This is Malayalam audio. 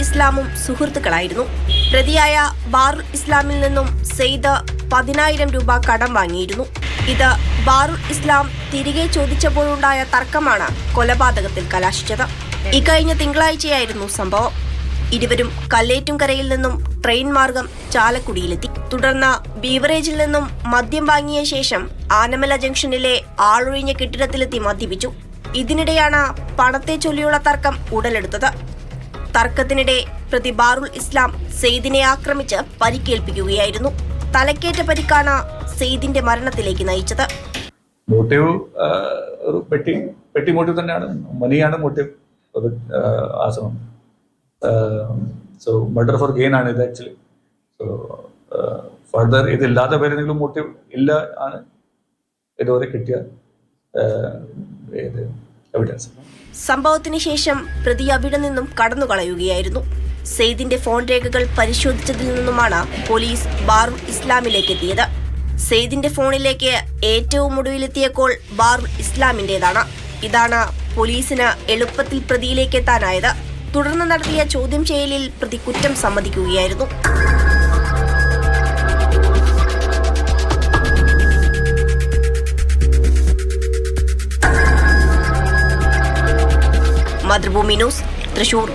ഇസ്ലാമും സുഹൃത്തുക്കളായിരുന്നു. പ്രതിയായ ബാറുൽ ഇസ്ലാമിൽ നിന്നും സെയ്ദ് പതിനായിരം രൂപ കടം വാങ്ങിയിരുന്നു. ഇത് ബാറുൽ ഇസ്ലാം തിരികെ ചോദിച്ചപ്പോഴുണ്ടായ തർക്കമാണ് കൊലപാതകത്തിൽ കലാശിച്ചത്. ഇക്കഴിഞ്ഞ തിങ്കളാഴ്ചയായിരുന്നു സംഭവം. ഇരുവരും കല്ലേറ്റുംകരയിൽ നിന്നും ട്രെയിൻ മാർഗം ചാലക്കുടിയിലെത്തി. തുടർന്ന് ബീവറേജിൽ നിന്നും മദ്യം വാങ്ങിയ ശേഷം ആനമല ജംഗ്ഷനിലെ ആളൊഴിഞ്ഞ കെട്ടിടത്തിലെത്തി മദ്യപിച്ചു. ഇതിനിടെയാണ് പണത്തെ ചൊല്ലിയുള്ള തർക്കം ഉടലെടുത്തത്. തർക്കത്തിനിടെ പ്രതി ബാറുൽ ഇസ്ലാം സെയ്ദിനെ ആക്രമിച്ച് പരിക്കേൽപ്പിക്കുകയായിരുന്നു. തലക്കേറ്റ പരിക്കാണ് സെയ്ദിന്റെ മരണത്തിലേക്ക് നയിച്ചത്. മോട്ടീവ് ഒരു പെട്ടി പെട്ടി മോട്ടീവ് തന്നെയാണ്. മണിയാണ് മോട്ടീവ്. ആഹ്, ആ സോ മർഡർ ഫോർ ഗെയിൻ ആണ് ഇത് ആക്ച്വലി സോ ഫർദർ ഇതില്ലാതെ വേറെ മോട്ടീവ് ഇല്ല ആണ് ഇതുവരെ കിട്ടിയ എവിഡൻസ് സംഭവത്തിന് ശേഷം പ്രതി അവിടെ നിന്നും കടന്നുകളയുകയായിരുന്നു. സെയ്ദിന്റെ ഫോൺ രേഖകൾ പരിശോധിച്ചതിൽ നിന്നുമാണ് പോലീസ് ബാറുൽ ഇസ്ലാമിലേക്ക് എത്തിയത്. സെയ്ദിന്റെ ഫോണിലേക്ക് ഏറ്റവും ഒടുവിലെത്തിയ കോൾ ബാറുൽ ഇസ്ലാമിന്റേതാണ്. ഇതാണ് പോലീസിന് എളുപ്പത്തിൽ പ്രതിയിലേക്ക് എത്താനായത്. തുടർന്ന് നടത്തിയ ചോദ്യം ചെയ്യലിൽ പ്രതി കുറ്റം സമ്മതിക്കുകയായിരുന്നു. മാതൃഭൂമി ന്യൂസ് തൃശൂർ